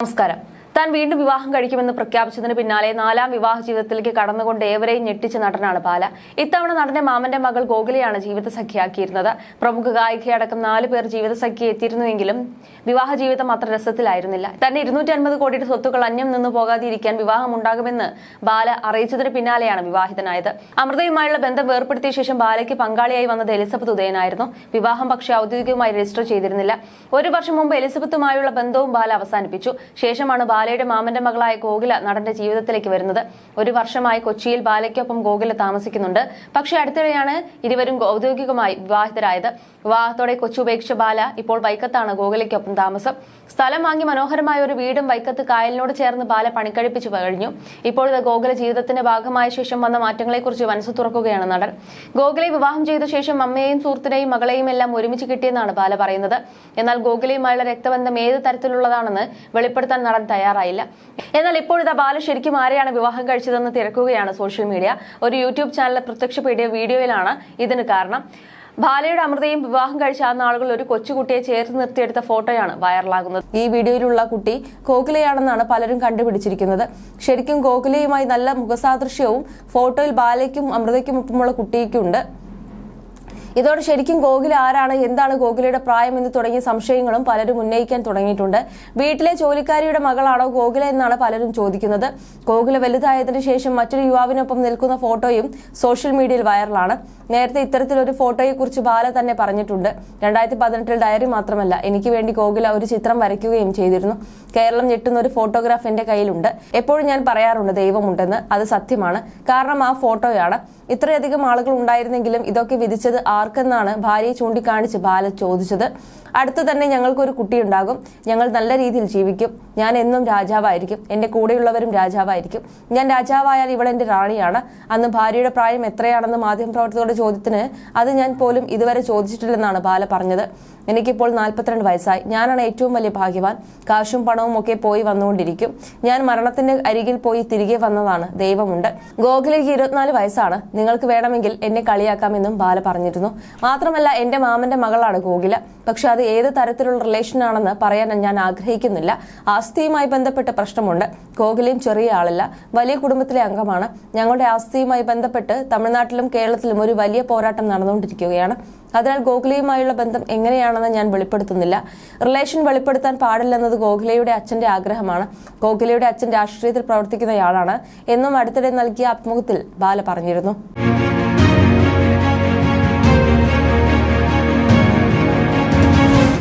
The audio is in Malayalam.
നമസ്കാരം താൻ വീണ്ടും വിവാഹം കഴിക്കുമെന്ന് പ്രഖ്യാപിച്ചതിന് പിന്നാലെ നാലാം വിവാഹ ജീവിതത്തിലേക്ക് കടന്നുകൊണ്ട് ഏവരെയും ഞെട്ടിച്ച നടനാണ് ബാല. ഇത്തവണ നടന്റെ മാമന്റെ മകൾ ഗോകുലയാണ് ജീവിത സഖിയാക്കിയിരുന്നത് പ്രമുഖ ഗായികയടക്കം നാല് പേർ ജീവിത സഖി എത്തിയിരുന്നുവെങ്കിലും വിവാഹ ജീവിതം അത്ര രസത്തിലായിരുന്നില്ല. തന്നെ ഇരുന്നൂറ്റി അൻപത് കോടിയുടെ സ്വത്തുക്കൾ അന്യം നിന്ന് പോകാതിരിക്കാൻ വിവാഹം ഉണ്ടാകുമെന്ന് ബാല അറിയിച്ചതിന് പിന്നാലെയാണ് വിവാഹിതനായത്. അമൃതയുമായുള്ള ബന്ധം വേർപ്പെടുത്തിയ ശേഷം ബാലയ്ക്ക് പങ്കാളിയായി വന്നത് എലിസബത്ത് ഉദയനായിരുന്നു. വിവാഹം പക്ഷേ ഔദ്യോഗികമായി രജിസ്റ്റർ ചെയ്തിരുന്നില്ല. ഒരു വർഷം മുമ്പ് എലിസബത്തുമായുള്ള ബന്ധവും ബാല അവസാനിപ്പിച്ചു. ശേഷമാണ് ബാലയുടെ മാമന്റെ മകളായ ഗോകുല നടന്റെ ജീവിതത്തിലേക്ക് വരുന്നത്. ഒരു വർഷമായി കൊച്ചിയിൽ ബാലയ്ക്കൊപ്പം ഗോകുല താമസിക്കുന്നുണ്ട്. പക്ഷേ അടുത്തിടെയാണ് ഇരുവരും ഔദ്യോഗികമായി വിവാഹിതരായത്. വിവാഹത്തോടെ കൊച്ചു ഉപേക്ഷിച്ച ബാല ഇപ്പോൾ വൈക്കത്താണ് ഗോകുലയ്ക്കൊപ്പം താമസം. സ്ഥലം വാങ്ങി മനോഹരമായ ഒരു വീടും വൈക്കത്ത് കായലിനോട് ചേർന്ന് ബാല പണിക്കഴിപ്പിച്ചു കഴിഞ്ഞു. ഇപ്പോഴത്തെ ഗോകുല ജീവിതത്തിന്റെ ഭാഗമായ ശേഷം വന്ന മാറ്റങ്ങളെക്കുറിച്ച് മനസ്സ് തുറക്കുകയാണ് നടൻ. ഗോകുലെ വിവാഹം ചെയ്ത ശേഷം അമ്മയെയും സുഹൃത്തിനെയും മകളെയും എല്ലാം ഒരുമിച്ച് കിട്ടിയെന്നാണ് ബാല പറയുന്നത്. എന്നാൽ ഗോകുലയുമായുള്ള രക്തബന്ധം ഏത് തരത്തിലുള്ളതാണെന്ന് വെളിപ്പെടുത്താൻ നടൻ തയ്യാറായില്ല. എന്നാൽ ഇപ്പോഴത്തെ ബാല ശരിക്കും ആരെയാണ് വിവാഹം കഴിച്ചതെന്ന് തിരക്കുകയാണ് സോഷ്യൽ മീഡിയ ഒരു യൂട്യൂബ് ചാനലിൽ പ്രത്യക്ഷപ്പെടിയ വീഡിയോയിലാണ് ഇതിന് കാരണം. ബാലയുടെ അമൃതയും വിവാഹം കഴിച്ച ആ നാളുകൾ ഒരു കൊച്ചുകുട്ടിയെ ചേർത്ത് നിർത്തിയെടുത്ത ഫോട്ടോയാണ് വൈറലാകുന്നത് ഈ വീഡിയോയിലുള്ള കുട്ടി ഗോകുലയാണെന്നാണ് പലരും കണ്ടുപിടിച്ചിരിക്കുന്നത്. ശരിക്കും ഗോകുലയുമായി നല്ല മുഖസാദൃശ്യവും ഫോട്ടോയിൽ ബാലയ്ക്കും അമൃതയ്ക്കും ഒപ്പമുള്ള കുട്ടിക്കുണ്ട് ഇതോടെ ശരിക്കും ഗോകുല ആരാണ്? എന്താണ് ഗോകുലയുടെ പ്രായം എന്ന് തുടങ്ങിയ സംശയങ്ങളും പലരും ഉന്നയിക്കാൻ തുടങ്ങിയിട്ടുണ്ട്. വീട്ടിലെ ജോലിക്കാരിയുടെ മകളാണോ ഗോകുല എന്നാണ് പലരും ചോദിക്കുന്നത്. ഗോകുല വലുതായതിനു ശേഷം മറ്റൊരു യുവാവിനൊപ്പം നിൽക്കുന്ന ഫോട്ടോയും സോഷ്യൽ മീഡിയയിൽ വൈറലാണ്. നേരത്തെ ഇത്തരത്തിലൊരു ഫോട്ടോയെക്കുറിച്ച് ബാല തന്നെ പറഞ്ഞിട്ടുണ്ട്. രണ്ടായിരത്തി പതിനെട്ടിൽ ഡയറി മാത്രമല്ല എനിക്ക് വേണ്ടി ഗോകുല ഒരു ചിത്രം വരയ്ക്കുകയും ചെയ്തിരുന്നു. കേരളം ഞെട്ടുന്ന ഒരു ഫോട്ടോഗ്രാഫ് എന്റെ കയ്യിലുണ്ട്. എപ്പോഴും ഞാൻ പറയാറുണ്ട് ദൈവമുണ്ടെന്ന്. അത് സത്യമാണ്. കാരണം ആ ഫോട്ടോയാണ്. ഇത്രയധികം ആളുകൾ ഉണ്ടായിരുന്നെങ്കിലും ഇതൊക്കെ വിധിച്ചത് ആർക്കെന്നാണ് ഭാര്യയെ ചൂണ്ടിക്കാണിച്ച് ബാല ചോദിച്ചത്. അടുത്ത് തന്നെ ഞങ്ങൾക്കൊരു കുട്ടിയുണ്ടാകും. ഞങ്ങൾ നല്ല രീതിയിൽ ജീവിക്കും. ഞാൻ എന്നും രാജാവായിരിക്കും. എന്റെ കൂടെയുള്ളവരും രാജാവായിരിക്കും. ഞാൻ രാജാവായാൽ ഇവൾ എന്റെ റാണിയാണ്. അന്ന് ഭാര്യയുടെ പ്രായം എത്രയാണെന്ന് മാധ്യമ മാധ്യമപ്രവർത്തകരുടെ ചോദ്യത്തിന് അത് ഞാൻ പോലും ഇതുവരെ ചോദിച്ചിട്ടില്ലെന്നാണ് ബാല പറഞ്ഞത്. എനിക്കിപ്പോൾ നാൽപ്പത്തിരണ്ട് വയസ്സായി. ഞാനാണ് ഏറ്റവും വലിയ ഭാഗ്യവാൻ. കാശും പണവും ഒക്കെ പോയി വന്നുകൊണ്ടിരിക്കും. ഞാൻ മരണത്തിന്റെ അരികിൽ പോയി തിരികെ വന്നതാണ് ദൈവമുണ്ട്. ഗോകുലേക്ക് ഇരുപത്തിനാല് വയസ്സാണ്. നിങ്ങൾക്ക് വേണമെങ്കിൽ എന്നെ കളിയാക്കാമെന്നും ബാല പറഞ്ഞിരുന്നു. മാത്രമല്ല എന്റെ മാമന്റെ മകളാണ് ഗോകില. പക്ഷെ അത് ഏത് തരത്തിലുള്ള റിലേഷൻ ആണെന്ന് പറയാൻ ഞാൻ ആഗ്രഹിക്കുന്നില്ല. ആസ്തിയുമായി ബന്ധപ്പെട്ട പ്രശ്നമുണ്ട്. ഗോകുലയും ചെറിയ ആളല്ല. വലിയ കുടുംബത്തിലെ അംഗമാണ്. ഞങ്ങളുടെ ആസ്തിയുമായി ബന്ധപ്പെട്ട് തമിഴ്നാട്ടിലും കേരളത്തിലും ഒരു വലിയ പോരാട്ടം നടന്നുകൊണ്ടിരിക്കുകയാണ്. അതിനാൽ ഗോഖലെയുമായുള്ള ബന്ധം എങ്ങനെയാണെന്ന് ഞാൻ വെളിപ്പെടുത്തുന്നില്ല. റിലേഷൻ വെളിപ്പെടുത്താൻ പാടില്ലെന്നത് ഗോഖലെയുടെ അച്ഛന്റെ ആഗ്രഹമാണ്. ഗോഖലെയുടെ അച്ഛൻ രാഷ്ട്രീയത്തിൽ പ്രവർത്തിക്കുന്നയാളാണ് എന്നും അടുത്തിടെ നൽകിയ അഭിമുഖത്തിൽ ബാല പറഞ്ഞിരുന്നു.